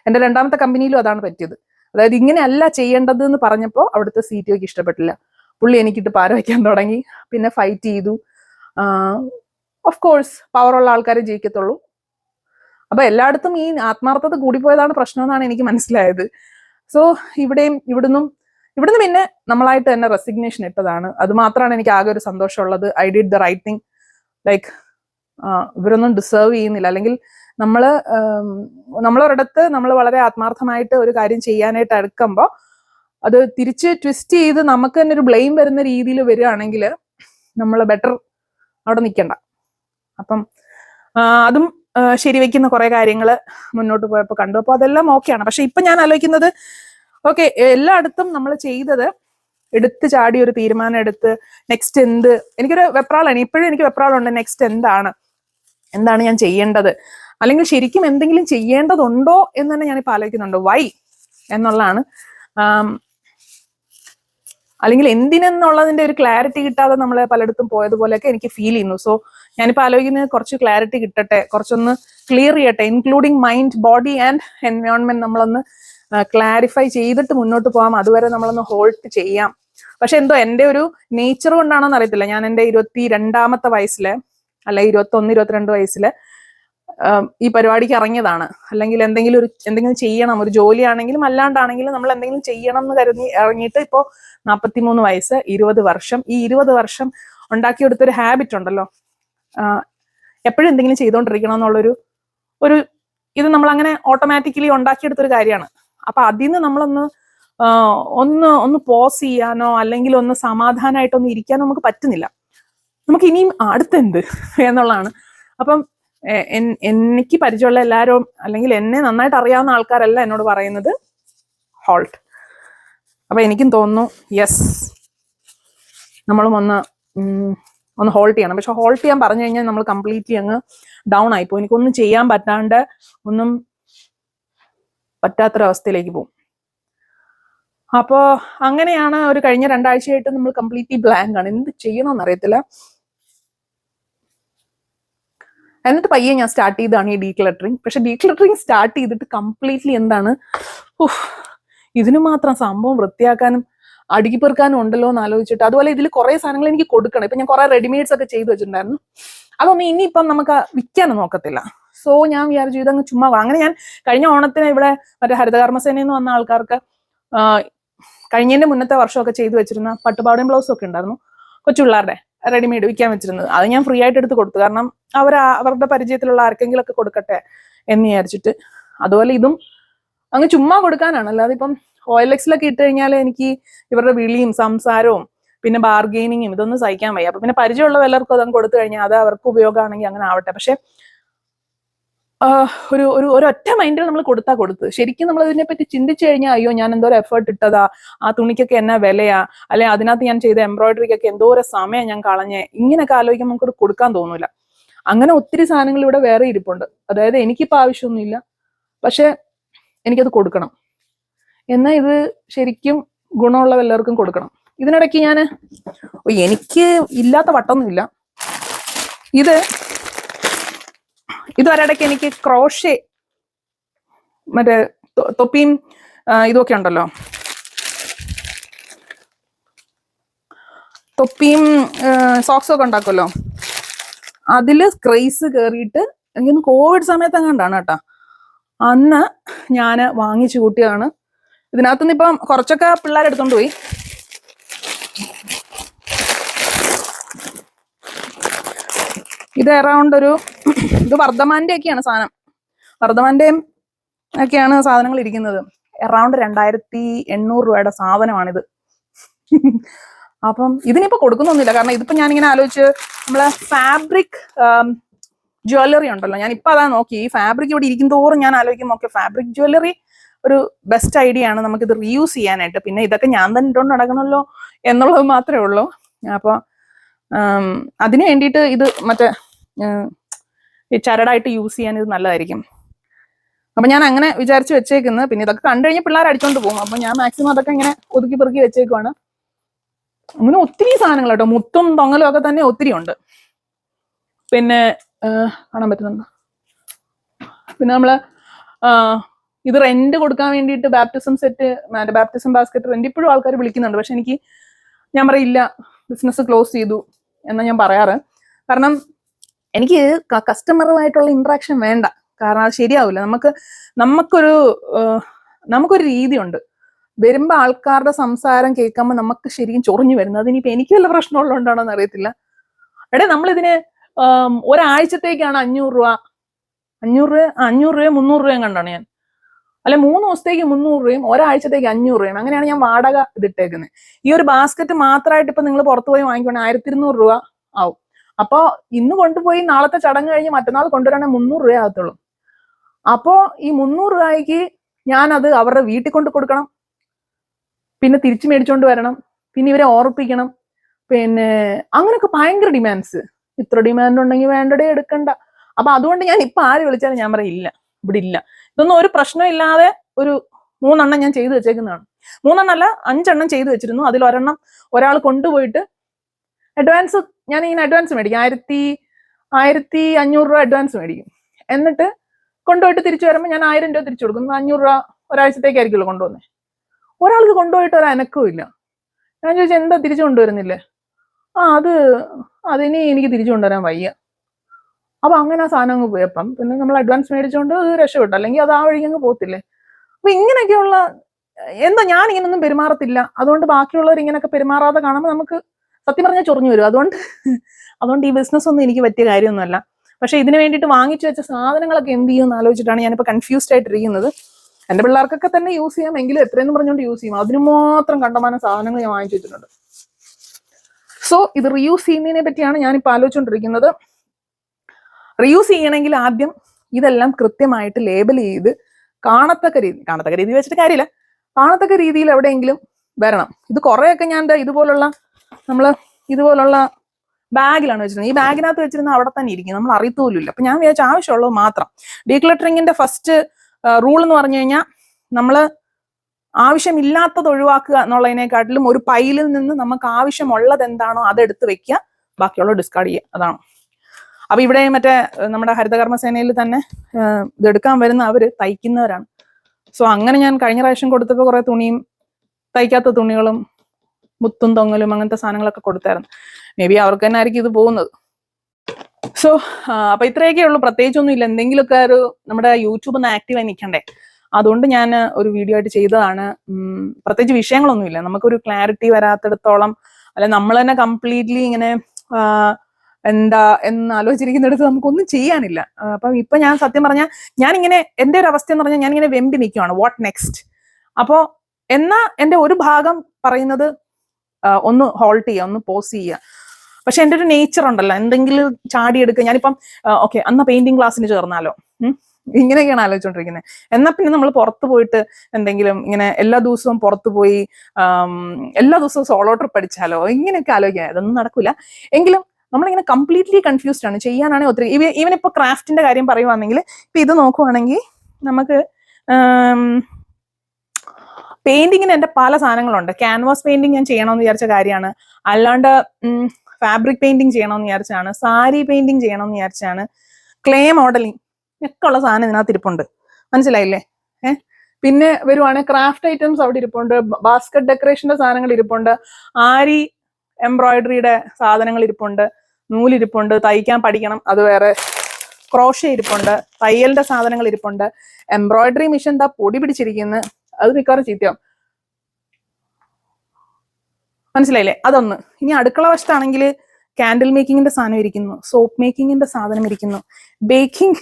എന്റെ രണ്ടാമത്തെ കമ്പനിയിലും അതാണ് പറ്റിയത്. അതായത് ഇങ്ങനെയല്ല ചെയ്യേണ്ടത് എന്ന് പറഞ്ഞപ്പോൾ അവിടുത്തെ സി ടി ഇഷ്ടപ്പെട്ടില്ല. പുള്ളി എനിക്കിട്ട് പാര വയ്ക്കാൻ തുടങ്ങി. പിന്നെ ഫൈറ്റ് ചെയ്തു. ഓഫ് കോഴ്സ് പവറുള്ള ആൾക്കാരെ ജയിക്കത്തുള്ളൂ. അപ്പൊ എല്ലായിടത്തും ഈ ആത്മാർത്ഥത കൂടിപ്പോയതാണ് പ്രശ്നം എന്നാണ് എനിക്ക് മനസ്സിലായത്. സോ ഇവിടെയും ഇവിടുന്നും ഇവിടുന്ന് പിന്നെ നമ്മളായിട്ട് തന്നെ റെസിഗ്നേഷൻ ഇട്ടതാണ്. അത് മാത്രമാണ് എനിക്ക് ആകെ ഒരു സന്തോഷമുള്ളത്. I did the right thing like ഇവരൊന്നും ഡിസേർവ് ചെയ്യുന്നില്ല. അല്ലെങ്കിൽ നമ്മൾ നമ്മളൊരിടത്ത് നമ്മൾ വളരെ ആത്മാർത്ഥമായിട്ട് ഒരു കാര്യം ചെയ്യാനായിട്ട് അടുക്കുമ്പോൾ അത് തിരിച്ച് ട്വിസ്റ്റ് ചെയ്ത് നമുക്ക് തന്നെ ഒരു ബ്ലെയിം വരുന്ന രീതിയിൽ വരികയാണെങ്കിൽ നമ്മൾ ബെറ്റർ അവിടെ നിൽക്കണ്ട. അപ്പം അതും ശരിവെക്കുന്ന കുറേ കാര്യങ്ങൾ മുന്നോട്ട് പോയപ്പോൾ കണ്ടു. അപ്പോൾ അതെല്ലാം ഓക്കെയാണ് പക്ഷെ ഇപ്പം ഞാൻ ആലോചിക്കുന്നത് ഓക്കെ എല്ലായിടത്തും നമ്മൾ ചെയ്തത് എടുത്ത് ചാടി ഒരു തീരുമാനം എടുത്ത് നെക്സ്റ്റ് എന്ത്? എനിക്കൊരു വെപ്രാളാണ് ഇപ്പോഴും എനിക്ക് വെപ്രാളുണ്ട് നെക്സ്റ്റ് എന്താണ്? എന്താണ് ഞാൻ ചെയ്യേണ്ടത്? അല്ലെങ്കിൽ ശരിക്കും എന്തെങ്കിലും ചെയ്യേണ്ടതുണ്ടോ എന്ന് തന്നെ ഞാനിപ്പോൾ ആലോചിക്കുന്നുണ്ട്. വൈ എന്നുള്ളതാണ്. അല്ലെങ്കിൽ എന്തിനെന്നുള്ളതിന്റെ ഒരു ക്ലാരിറ്റി കിട്ടാതെ നമ്മൾ പലയിടത്തും പോയതുപോലെയൊക്കെ എനിക്ക് ഫീൽ ചെയ്യുന്നു. സോ ഞാനിപ്പോൾ ആലോചിക്കുന്നത് കുറച്ച് ക്ലാരിറ്റി കിട്ടട്ടെ കുറച്ചൊന്ന് ക്ലിയർ ചെയ്യട്ടെ including mind body and environment നമ്മളൊന്ന് ക്ലാരിഫൈ ചെയ്തിട്ട് മുന്നോട്ട് പോകാം അതുവരെ നമ്മളൊന്ന് ഹോൾട്ട് ചെയ്യാം. പക്ഷെ എന്തോ എന്റെ ഒരു നേച്ചർ കൊണ്ടാണോന്ന് അറിയത്തില്ല. ഞാൻ എന്റെ ഇരുപത്തി രണ്ടാമത്തെ വയസ്സിൽ അല്ലെ ഇരുപത്തി ഒന്ന് ഇരുപത്തിരണ്ട് വയസ്സിൽ ഈ പരിപാടിക്ക് ഇറങ്ങിയതാണ്. അല്ലെങ്കിൽ എന്തെങ്കിലും ഒരു എന്തെങ്കിലും ചെയ്യണം. ഒരു ജോലിയാണെങ്കിലും അല്ലാണ്ടാണെങ്കിലും നമ്മൾ എന്തെങ്കിലും ചെയ്യണം എന്ന് കരുതി ഇറങ്ങിയിട്ട് ഇപ്പോൾ നാൽപ്പത്തിമൂന്ന് വയസ്സ് ഇരുപത് വർഷം. ഈ ഇരുപത് വർഷം ഉണ്ടാക്കിയെടുത്തൊരു ഹാബിറ്റ് ഉണ്ടല്ലോ. എപ്പോഴും എന്തെങ്കിലും ചെയ്തുകൊണ്ടിരിക്കണം എന്നുള്ളൊരു ഒരു ഇത് നമ്മൾ അങ്ങനെ ഓട്ടോമാറ്റിക്കലി ഉണ്ടാക്കിയെടുത്തൊരു കാര്യമാണ്. അപ്പൊ അതിൽ നിന്ന് നമ്മളൊന്ന് ഒന്ന് ഒന്ന് പോസ് ചെയ്യാനോ അല്ലെങ്കിൽ ഒന്ന് സമാധാനമായിട്ടൊന്ന് ഇരിക്കാനോ നമുക്ക് പറ്റുന്നില്ല. നമുക്ക് ഇനിയും അടുത്തെന്ത് എന്നുള്ളതാണ്. അപ്പം എനിക്ക് പരിചയമുള്ള എല്ലാവരും അല്ലെങ്കിൽ എന്നെ നന്നായിട്ട് അറിയാവുന്ന ആൾക്കാരല്ല എന്നോട് പറയുന്നത് ഹോൾട്ട് അപ്പൊ എനിക്കും തോന്നുന്നു യെസ് നമ്മളും ഒന്ന് ഒന്ന് ഹോൾട്ട് ചെയ്യണം. പക്ഷെ ഹോൾട്ട് ചെയ്യാൻ പറഞ്ഞു കഴിഞ്ഞാൽ നമ്മൾ കംപ്ലീറ്റ്ലി അങ്ങ് ഡൗൺ ആയിപ്പോ എനിക്കൊന്നും ചെയ്യാൻ പറ്റാണ്ട് ഒന്നും പറ്റാത്തൊരവസ്ഥയിലേക്ക് പോകും. അപ്പോ അങ്ങനെയാണ് ഒരു കഴിഞ്ഞ രണ്ടാഴ്ചയായിട്ട് നമ്മൾ കംപ്ലീറ്റ്ലി ബ്ലാങ്ക് ആണ്. എന്ത് ചെയ്യണമെന്ന് അറിയത്തില്ല. എന്നിട്ട് പയ്യെ ഞാൻ സ്റ്റാർട്ട് ചെയ്താണ് ഈ ഡീക്ലറ്ററിങ് പക്ഷെ ഡീക്ലറ്ററിങ് സ്റ്റാർട്ട് ചെയ്തിട്ട് കംപ്ലീറ്റ്ലി എന്താണ്? ഇതിന് മാത്രം സംഭവം വൃത്തിയാക്കാനും അടുക്കി പെറുക്കാനും ഉണ്ടല്ലോ എന്ന് ആലോചിച്ചിട്ട് അതുപോലെ ഇതിൽ കുറെ സാധനങ്ങൾ എനിക്ക് കൊടുക്കണം. ഇപ്പൊ ഞാൻ കുറെ റെഡിമെയ്ഡ്സ് ഒക്കെ ചെയ്തു വെച്ചിട്ടുണ്ടായിരുന്നു. അതൊന്നും ഇനിയിപ്പം നമുക്ക് വിൽക്കാനും നോക്കത്തില്ല. സോ ഞാൻ വിചാരിച്ചു ഇതങ്ങ് ചുമ്മാ. അങ്ങനെ ഞാൻ കഴിഞ്ഞ ഓണത്തിന് ഇവിടെ മറ്റേ ഹരിതകർമ്മസേനയിൽ നിന്ന് വന്ന ആൾക്കാർക്ക് കഴിഞ്ഞതിന്റെ മുന്നത്തെ വർഷമൊക്കെ ചെയ്തു വെച്ചിരുന്ന പട്ടുപാടും ബ്ലൗസും ഒക്കെ ഉണ്ടായിരുന്നു. കൊച്ചുപിള്ളാരുടെ റെഡിമെയ്ഡ് വിൽക്കാൻ വെച്ചിരുന്നത്. അത് ഞാൻ ഫ്രീ ആയിട്ട് എടുത്ത് കൊടുത്തു. കാരണം അവർ അവരുടെ പരിചയത്തിലുള്ള ആർക്കെങ്കിലും ഒക്കെ കൊടുക്കട്ടെ എന്ന് വിചാരിച്ചിട്ട്. അതുപോലെ ഇതും അങ്ങ് ചുമ്മാ കൊടുക്കാനാണ്. അല്ലാതെ ഇപ്പം ഓയിലെക്സിലൊക്കെ ഇട്ട് കഴിഞ്ഞാൽ എനിക്ക് ഇവരുടെ വിളിയും സംസാരവും പിന്നെ ബാർഗെയിനിങ്ങും ഇതൊന്നും സഹിക്കാൻ വയ്യ. അപ്പൊ പിന്നെ പരിചയമുള്ള വല്ലവർക്കും അതങ്ങ് കൊടുത്തു കഴിഞ്ഞാൽ അത് അവർക്ക് ഉപയോഗമാണെങ്കിൽ അങ്ങനെ ആവട്ടെ. പക്ഷെ ഒരു ഒരു ഒരൊറ്റ മൈൻഡിൽ നമ്മൾ കൊടുത്താ കൊടുത്ത്. ശരിക്കും നമ്മൾ ഇതിനെപ്പറ്റി ചിന്തിച്ചു കഴിഞ്ഞാൽ അയ്യോ ഞാൻ എന്തോരം എഫേർട്ട് ഇട്ടതാ ആ തുണിക്കൊക്കെ എന്നാ വിലയാ അല്ലെ അതിനകത്ത് ഞാൻ ചെയ്ത എംബ്രോയിഡറിക്കൊക്കെ എന്തോരം സമയം ഞാൻ കളഞ്ഞേ ഇങ്ങനെയൊക്കെ ആലോചിക്കുമ്പോൾ നമുക്കത് കൊടുക്കാൻ തോന്നൂല. അങ്ങനെ ഒത്തിരി സാധനങ്ങൾ ഇവിടെ വേറെ ഇരിപ്പുണ്ട്. അതായത് എനിക്കിപ്പോൾ ആവശ്യമൊന്നുമില്ല. പക്ഷെ എനിക്കത് കൊടുക്കണം. എന്നാൽ ഇത് ശരിക്കും ഗുണമുള്ള എല്ലാവർക്കും കൊടുക്കണം. ഇതിനിടയ്ക്ക് ഞാൻ എനിക്ക് ഇല്ലാത്ത വട്ടമൊന്നുമില്ല. ഇത് ഇത് ഒരിടയ്ക്ക് എനിക്ക് ക്രോഷെ മറ്റേ തൊപ്പിയും ഇതൊക്കെ ഉണ്ടല്ലോ. തൊപ്പിയും സോക്സും ഒക്കെ ഉണ്ടാക്കുമല്ലോ. അതിൽ ക്രൈസ് കയറിയിട്ട് എനിക്കൊന്ന് കോവിഡ് സമയത്ത് അങ്ങാണ്ടാണ് കേട്ടോ. അന്ന് ഞാൻ വാങ്ങിച്ചു കൂട്ടിയതാണ് ഇതിനകത്തുനിന്ന് ഇപ്പം കുറച്ചൊക്കെ പിള്ളേരെടുത്തോണ്ട് പോയി. ഇത് അറൗണ്ട് ഒരു ഇത് വർദ്ധമാന്റെ ഒക്കെയാണ് സാധനം. വർദ്ധമാന്റെയും ഒക്കെയാണ് സാധനങ്ങൾ ഇരിക്കുന്നത്. അറൗണ്ട് രണ്ടായിരത്തി എണ്ണൂറ് രൂപയുടെ സാധനമാണിത്. അപ്പം ഇതിനിപ്പോ കൊടുക്കുന്നൊന്നുമില്ല. കാരണം ഇതിപ്പോ ഞാൻ ഇങ്ങനെ ആലോചിച്ച് നമ്മളെ ഫാബ്രിക് ജ്വല്ലറി ഉണ്ടല്ലോ. ഞാൻ ഇപ്പൊ അതാ നോക്കി. ഈ ഫാബ്രിക് ഇവിടെ ഇരിക്കും തോറും ഞാൻ ആലോചിക്കും ഓക്കെ ഫാബ്രിക് ജ്വല്ലറി ഒരു ബെസ്റ്റ് ഐഡിയ ആണ്. നമുക്ക് ഇത് റീയൂസ് ചെയ്യാനായിട്ട്. പിന്നെ ഇതൊക്കെ ഞാൻ തന്നെ ഇട്ടുകൊണ്ട് നടക്കണമല്ലോ എന്നുള്ളത് മാത്രമേ ഉള്ളൂ. അപ്പോൾ അതിന് വേണ്ടിയിട്ട് ഇത് മറ്റേ ഈ യൂസ് ചെയ്യാൻ ഇത് നല്ലതായിരിക്കും. അപ്പൊ ഞാൻ അങ്ങനെ വിചാരിച്ച് വെച്ചേക്കുന്നത് പിന്നെ ഇതൊക്കെ കണ്ടു കഴിഞ്ഞാൽ പിള്ളേർ അടിച്ചോണ്ട് പോകും. അപ്പൊ ഞാൻ മാക്സിമം അതൊക്കെ ഇങ്ങനെ ഒതുക്കി പെറുക്കി വെച്ചേക്കുവാണ്. അങ്ങനെ ഒത്തിരി സാധനങ്ങൾ കേട്ടോ. മുത്തും തൊങ്ങലും ഒക്കെ തന്നെ ഒത്തിരി ഉണ്ട്. പിന്നെ കാണാൻ പറ്റുന്നുണ്ടോ? പിന്നെ നമ്മൾ ഇത് റെന്റ് കൊടുക്കാൻ വേണ്ടിയിട്ട് ബാപ്റ്റിസം സെറ്റ് മറ്റേ ബാപ്റ്റിസം ബാസ്ക്കറ്റ് റെന്റ് ഇപ്പോഴും ആൾക്കാർ വിളിക്കുന്നുണ്ട്. പക്ഷെ എനിക്ക് ഞാൻ പറയില്ല ബിസിനസ് ക്ലോസ് ചെയ്തു എന്നാ ഞാൻ പറയാറ്. കാരണം എനിക്ക് കസ്റ്റമറുമായിട്ടുള്ള ഇൻട്രാക്ഷൻ വേണ്ട. കാരണം അത് ശരിയാവില്ല നമുക്ക് നമുക്കൊരു നമുക്കൊരു രീതിയുണ്ട്. വരുമ്പോൾ ആൾക്കാരുടെ സംസാരം കേൾക്കുമ്പോൾ നമുക്ക് ശരിക്കും ചൊറിഞ്ഞു വരുന്നത്. അതിനിപ്പോൾ എനിക്ക് വല്ല പ്രശ്നമുള്ളതുകൊണ്ടാണോ എന്ന് അറിയത്തില്ല. എടേ നമ്മളിതിന് ഒരാഴ്ചത്തേക്കാണ് അഞ്ഞൂറ് രൂപ. അഞ്ഞൂറ് രൂപ അഞ്ഞൂറ് രൂപയും മുന്നൂറ് രൂപയും കണ്ടാണ് ഞാൻ. അല്ലെ മൂന്ന് ദിവസത്തേക്ക് മുന്നൂറ് രൂപയും ഒരാഴ്ചത്തേക്ക് അഞ്ഞൂറ് രൂപയും. അങ്ങനെയാണ് ഞാൻ വാടക ഇതിട്ടേക്കുന്നത് ഈ ഒരു ബാസ്ക്കറ്റ് മാത്രമായിട്ട് ഇപ്പൊ നിങ്ങൾ പുറത്തുപോയി പോയി ആയിരത്തി ഇരുന്നൂറ് രൂപ ആവും. അപ്പോ ഇന്ന് കൊണ്ടുപോയി നാളത്തെ ചടങ്ങ് കഴിഞ്ഞ് മറ്റന്നാൾ കൊണ്ടുവരാണെങ്കിൽ മുന്നൂറ് രൂപ ആകത്തുള്ളൂ. അപ്പോ ഈ മുന്നൂറ് രൂപയ്ക്ക് ഞാൻ അത് അവരുടെ വീട്ടിൽ കൊണ്ട് കൊടുക്കണം. പിന്നെ തിരിച്ചു മേടിച്ചുകൊണ്ട് വരണം. പിന്നെ ഇവരെ ഓർപ്പിക്കണം. പിന്നെ അങ്ങനെയൊക്കെ ഭയങ്കര ഡിമാൻഡ്സ് ഇത്ര ഡിമാൻഡ് ഉണ്ടെങ്കിൽ വേണ്ടടേ എടുക്കണ്ട. അപ്പൊ അതുകൊണ്ട് ഞാൻ ഇപ്പൊ ആര് വിളിച്ചാലും ഞാൻ പറയും ഇല്ല ഇവിടെ ഇല്ല. ഇതൊന്നും ഒരു പ്രശ്നമില്ലാതെ ഒരു മൂന്നെണ്ണം ഞാൻ ചെയ്തു വെച്ചേക്കുന്നതാണ്. മൂന്നെണ്ണം അല്ല അഞ്ചെണ്ണം ചെയ്തു വെച്ചിരുന്നു. അതിൽ ഒരെണ്ണം ഒരാൾ കൊണ്ടുപോയിട്ട് അഡ്വാൻസ് ഞാൻ ഇങ്ങനെ അഡ്വാൻസ് മേടിക്കും. ആയിരത്തി ആയിരത്തി അഞ്ഞൂറ് രൂപ അഡ്വാൻസ് മേടിക്കും. എന്നിട്ട് കൊണ്ടുപോയിട്ട് തിരിച്ചു വരുമ്പോൾ ഞാൻ ആയിരം രൂപ തിരിച്ചു കൊടുക്കും. അഞ്ഞൂറ് രൂപ ഒരാഴ്ചത്തേക്കായിരിക്കുമല്ലോ കൊണ്ടുവന്നേ ഒരാൾക്ക് കൊണ്ടുപോയിട്ട് ഒരു അനക്കവും ഇല്ല. ഞാൻ ചോദിച്ചു എന്താ തിരിച്ചു കൊണ്ടുവരുന്നില്ലേ? ആ അത് അതിനി എനിക്ക് തിരിച്ചു കൊണ്ടുവരാൻ വയ്യ. അപ്പൊ അങ്ങനെ ആ സാധനം അങ്ങ് പോയപ്പം പിന്നെ നമ്മൾ അഡ്വാൻസ് മേടിച്ചുകൊണ്ട് അത് രക്ഷപ്പെട്ടു. അല്ലെങ്കിൽ അത് ആ വഴിക്ക് അങ്ങ് പോകത്തില്ലേ? അപ്പൊ ഇങ്ങനെയൊക്കെയുള്ള എന്താ ഞാൻ ഇങ്ങനൊന്നും പെരുമാറത്തില്ല. അതുകൊണ്ട് ബാക്കിയുള്ളവർ ഇങ്ങനെയൊക്കെ പെരുമാറാതെ കാണുമ്പോൾ നമുക്ക് സത്യം പറഞ്ഞാൽ ചൊറിഞ്ഞു വരും. അതുകൊണ്ട് അതുകൊണ്ട് ഈ ബിസിനസ് ഒന്നും എനിക്ക് പറ്റിയ കാര്യമൊന്നുമല്ല. പക്ഷേ ഇതിന് വേണ്ടിയിട്ട് വാങ്ങിച്ചു വെച്ച സാധനങ്ങളൊക്കെ എന്ത് ചെയ്യും എന്ന് ആലോചിച്ചിട്ടാണ് ഞാനിപ്പോൾ കൺഫ്യൂസ്ഡ് ആയിട്ടിരിക്കുന്നത്. എന്റെ പിള്ളേർക്കൊക്കെ തന്നെ യൂസ് ചെയ്യാം. എങ്കിലും എത്രയെന്ന് പറഞ്ഞുകൊണ്ട് യൂസ് ചെയ്യും. അതിന് മാത്രം കണ്ടമാനം സാധനങ്ങൾ ഞാൻ വാങ്ങിച്ചു വെച്ചിട്ടുണ്ട്. സോ ഇത് റീയൂസ് ചെയ്യുന്നതിനെ പറ്റിയാണ് ഞാനിപ്പോൾ ആലോചിച്ചുകൊണ്ടിരിക്കുന്നത് റീയൂസ് ചെയ്യണമെങ്കിൽ ആദ്യം ഇതെല്ലാം കൃത്യമായിട്ട് ലേബൽ ചെയ്ത് കാണത്തക്ക രീതി കാണത്തക്ക രീതി വെച്ചിട്ട് കാര്യമില്ല. കാണത്തക്ക രീതിയിൽ എവിടെയെങ്കിലും വരണം. ഇത് കുറേയൊക്കെ ഞാൻ ഇതുപോലുള്ള നമ്മൾ ഇതുപോലുള്ള ബാഗിലാണ് വെച്ചിരുന്നത്. ഈ ബാഗിനകത്ത് വെച്ചിരുന്ന അവിടെ തന്നെ ഇരിക്കും. നമ്മൾ അറിയത്തോലുമില്ല അപ്പൊ ഞാൻ വിചാരിച്ച ആവശ്യമുള്ളത് മാത്രം. ഡീക്ലറ്ററിങ്ങിന്റെ ഫസ്റ്റ് റൂൾ എന്ന് പറഞ്ഞു കഴിഞ്ഞാൽ നമ്മൾ ആവശ്യമില്ലാത്തത് ഒഴിവാക്കുക എന്നുള്ളതിനെക്കാട്ടിലും ഒരു പൈലിൽ നിന്ന് നമുക്ക് ആവശ്യമുള്ളത് എന്താണോ അതെടുത്ത് വെക്കുക. ബാക്കിയുള്ള ഡിസ്കാർഡ് ചെയ്യുക. അതാണ്. അപ്പൊ ഇവിടെ മറ്റേ നമ്മുടെ ഹരിതകർമ്മസേനയിൽ തന്നെ ഇതെടുക്കാൻ വരുന്ന അവർ തയ്ക്കുന്നവരാണ്. സോ അങ്ങനെ ഞാൻ കഴിഞ്ഞ പ്രാവശ്യം കൊടുത്തപ്പോൾ കുറെ തുണിയും തയ്ക്കാത്ത തുണികളും മുത്തും തൊങ്ങലും അങ്ങനത്തെ സാധനങ്ങളൊക്കെ കൊടുത്തായിരുന്നു. മേ ബി അവർക്ക് തന്നെ ആയിരിക്കും ഇത് പോകുന്നത്. സോ അപ്പൊ ഇത്രയൊക്കെ ഉള്ളൂ. പ്രത്യേകിച്ചൊന്നും ഇല്ല. എന്തെങ്കിലുമൊക്കെ ഒരു നമ്മുടെ യൂട്യൂബ് ഒന്ന് ആക്റ്റീവായി നിൽക്കണ്ടേ? അതുകൊണ്ട് ഞാൻ ഒരു വീഡിയോ ആയിട്ട് ചെയ്തതാണ്. പ്രത്യേകിച്ച് വിഷയങ്ങളൊന്നുമില്ല നമുക്കൊരു ക്ലാരിറ്റി വരാത്തിടത്തോളം അല്ലെ നമ്മൾ തന്നെ കംപ്ലീറ്റ്ലി ഇങ്ങനെ എന്താ എന്ന് ആലോചിച്ചിരിക്കുന്നിടത്ത് നമുക്കൊന്നും ചെയ്യാനില്ല. അപ്പം ഇപ്പൊ ഞാൻ സത്യം പറഞ്ഞാൽ ഞാനിങ്ങനെ എന്റെ ഒരു അവസ്ഥ എന്ന് പറഞ്ഞാൽ ഞാനിങ്ങനെ വെമ്പി നിൽക്കുവാണ് വാട്ട് നെക്സ്റ്റ് അപ്പോ എന്നാ എന്റെ ഒരു ഭാഗം പറയുന്നത് ഒന്ന് ഹോൾട്ട് ചെയ്യുക ഒന്ന് പോസ് ചെയ്യുക. പക്ഷെ എന്റെ ഒരു നേച്ചർ ഉണ്ടല്ലോ. എന്തെങ്കിലും ചാടിയെടുക്കുക. ഞാനിപ്പം ഓക്കെ അന്ന് പെയിന്റിങ് ക്ലാസ്സിന് ചേർന്നാലോ? ഇങ്ങനെയൊക്കെയാണ് ആലോചിച്ചുകൊണ്ടിരിക്കുന്നത് എന്നാ പിന്നെ നമ്മൾ പുറത്ത് പോയിട്ട് എന്തെങ്കിലും ഇങ്ങനെ എല്ലാ ദിവസവും പുറത്ത് പോയി എല്ലാ ദിവസവും സോളോ ട്രിപ്പ് അടിച്ചാലോ? ഇങ്ങനെയൊക്കെ ആലോചിക്കുക. അതൊന്നും നടക്കില്ല എങ്കിലും നമ്മളിങ്ങനെ കംപ്ലീറ്റ്ലി കൺഫ്യൂസ്ഡ് ആണ്. ചെയ്യാനാണെങ്കിൽ ഒത്തിരി ഇവ ഈവൻ ക്രാഫ്റ്റിന്റെ കാര്യം പറയുവാണെങ്കിൽ ഇപ്പൊ ഇത് നോക്കുവാണെങ്കിൽ നമുക്ക് പെയിന്റിങ്ങിന് എന്റെ പല സാധനങ്ങളുണ്ട്. ക്യാൻവാസ് പെയിന്റിങ് ഞാൻ ചെയ്യണമെന്ന് വിചാരിച്ച കാര്യമാണ്. അല്ലാണ്ട് ഫാബ്രിക് പെയിന്റിങ് ചെയ്യണമെന്ന് വിചാരിച്ചാണ് സാരി പെയിന്റിങ് ചെയ്യണമെന്ന് വിചാരിച്ചാണ് ക്ലേ മോഡലിംഗ് ഒക്കെ ഉള്ള സാധനം ഇതിനകത്ത് ഇരിപ്പുണ്ട്. മനസ്സിലായില്ലേ? പിന്നെ വരുവാണെങ്കിൽ ക്രാഫ്റ്റ് ഐറ്റംസ് അവിടെ ഇരിപ്പുണ്ട്. ബാസ്ക്കറ്റ് ഡെക്കറേഷന്റെ സാധനങ്ങൾ ഇരിപ്പുണ്ട്. ആരി എംബ്രോയിഡറിയുടെ സാധനങ്ങൾ ഇരിപ്പുണ്ട്. നൂലിരിപ്പുണ്ട്. തയ്ക്കാൻ പഠിക്കണം. അത് വേറെ. ക്രോഷ ഇരിപ്പുണ്ട്. തയ്യലിന്റെ സാധനങ്ങൾ ഇരിപ്പുണ്ട്. എംബ്രോയിഡറി മിഷൻ എന്താ പൊടി പിടിച്ചിരിക്കുന്നു. അത് മിക്കവാറും ചീത്തയാവും. മനസ്സിലായില്ലേ? അതൊന്ന്. ഇനി അടുക്കള വശത്താണെങ്കിൽ കാൻഡിൽ മേക്കിങ്ങിന്റെ സാധനം ഇരിക്കുന്നു. സോപ്പ് മേക്കിങ്ങിന്റെ സാധനം ഇരിക്കുന്നു. ബേക്കിംഗ്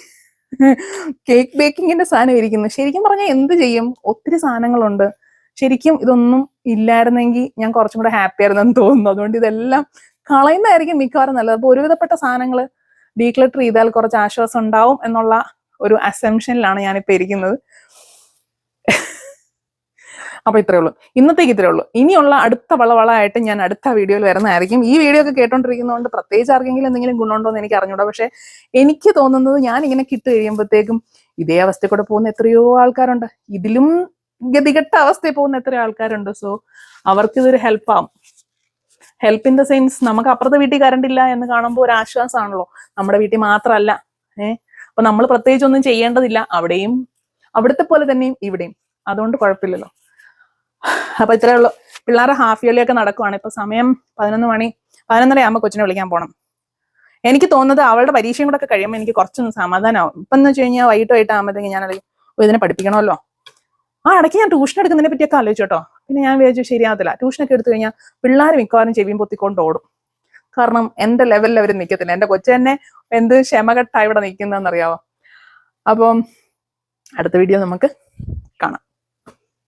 കേക്ക് ബേക്കിങ്ങിന്റെ സാധനം ഇരിക്കുന്നു. ശരിക്കും പറഞ്ഞാൽ എന്ത് ചെയ്യും? ഒത്തിരി സാധനങ്ങളുണ്ട്. ശരിക്കും ഇതൊന്നും ഇല്ലായിരുന്നെങ്കിൽ ഞാൻ കുറച്ചും കൂടെ ഹാപ്പി ആയിരുന്നെന്ന് തോന്നുന്നു. അതുകൊണ്ട് ഇതെല്ലാം കളയുന്നതായിരിക്കും മിക്കവാറും നല്ലത്. അപ്പൊ ഒരുവിധപ്പെട്ട സാധനങ്ങൾ ഡീക്ലറ്റർ ചെയ്താൽ കുറച്ച് ആശ്വാസം ഉണ്ടാവും എന്നുള്ള ഒരു അസംഷനിലാണ് ഞാനിപ്പോ ഇരിക്കുന്നത്. അപ്പൊ ഇത്രേ ഉള്ളൂ. ഇന്നത്തേക്ക് ഇത്രേ ഉള്ളൂ. ഇനിയുള്ള അടുത്ത വളവളായിട്ട് ഞാൻ അടുത്ത വീഡിയോയിൽ വരുന്നതായിരിക്കും. ഈ വീഡിയോ ഒക്കെ കേട്ടോണ്ടിരിക്കുന്നതുകൊണ്ട് പ്രത്യേകിച്ച് ആർക്കെങ്കിലും എന്തെങ്കിലും ഗുണമുണ്ടോ എന്ന് എനിക്ക് അറിഞ്ഞൂടാ. പക്ഷെ എനിക്ക് തോന്നുന്നത് ഞാൻ ഇങ്ങനെ കിട്ടു കഴിയുമ്പോഴത്തേക്കും ഇതേ അവസ്ഥയിൽ കൂടെ പോകുന്ന എത്രയോ ആൾക്കാരുണ്ട്. ഇതിലും ഗതികെട്ട അവസ്ഥയിൽ പോകുന്ന എത്രയോ ആൾക്കാരുണ്ട്. സോ അവർക്ക് ഇതൊരു ഹെൽപ്പ് ഇൻ ദ സെൻസ് നമുക്ക് അപ്പുറത്തെ വീട്ടിൽ കറണ്ട് ഇല്ല എന്ന് കാണുമ്പോൾ ഒരു ആശ്വാസമാണല്ലോ. നമ്മുടെ വീട്ടിൽ മാത്രമല്ല. ഏഹ് അപ്പൊ നമ്മൾ പ്രത്യേകിച്ച് ഒന്നും ചെയ്യേണ്ടതില്ല. അവിടെയും അവിടുത്തെ പോലെ തന്നെയും ഇവിടെയും. അതുകൊണ്ട് കുഴപ്പമില്ലല്ലോ. അപ്പൊ ഇത്രേ ഉള്ളൂ. പിള്ളേരെ ഹാഫ് ഇയർലി ഒക്കെ നടക്കുവാണ്. ഇപ്പൊ സമയം പതിനൊന്ന് മണി പതിനൊന്നര ആകുമ്പോൾ കൊച്ചിനെ വിളിക്കാൻ പോകണം എനിക്ക് തോന്നുന്നത് അവളുടെ പരീക്ഷയും കൂടെ ഒക്കെ കഴിയുമ്പോൾ എനിക്ക് കുറച്ചൊന്ന് സമാധാനമാവും ഇപ്പം എന്ന് വെച്ച് കഴിഞ്ഞാൽ വൈകിട്ട് വൈകിട്ട് ആകുമ്പോഴത്തേക്ക് ഞാൻ അല്ലെങ്കിൽ "ഓ, ഇതിനെ പഠിപ്പിക്കണമല്ലോ. ആ ഇടയ്ക്ക് ഞാൻ ട്യൂഷൻ എടുക്കുന്നതിനെ പറ്റിയൊക്കെ ആലോചിച്ചു കേട്ടോ. പിന്നെ ഞാൻ വിചാരിച്ചു ശരിയാകത്തില്ല ട്യൂഷനൊക്കെ എടുത്തു കഴിഞ്ഞാൽ പിള്ളേർ മിക്കവാറും ചെവിയും പൊത്തിക്കൊണ്ട് ഓടും. കാരണം എന്റെ ലെവലിൽ അവർ നിൽക്കത്തില്ല എന്റെ കൊച്ചു തന്നെ എന്ത് ക്ഷമഘട്ടാ ഇവിടെ നിൽക്കുന്നതെന്നറിയാവോ അപ്പം അടുത്ത വീഡിയോ നമുക്ക്